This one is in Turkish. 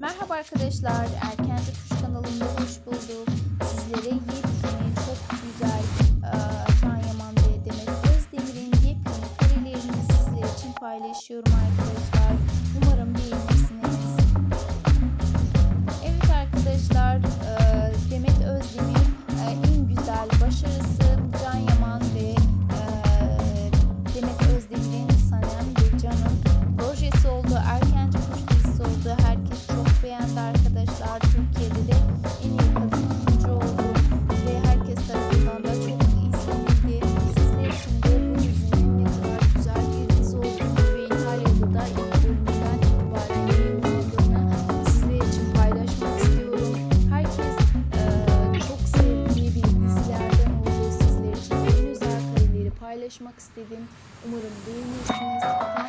Merhaba arkadaşlar, Erkenci Kuş kanalımda hoş bulduk. Sizlere yepyeni, şey, çok güzel e, Can Yaman ve Demet Özdemir'in yepyeni karelerini sizler için paylaşıyorum arkadaşlar. paylaşmak istedim. Umarım beğenirsiniz.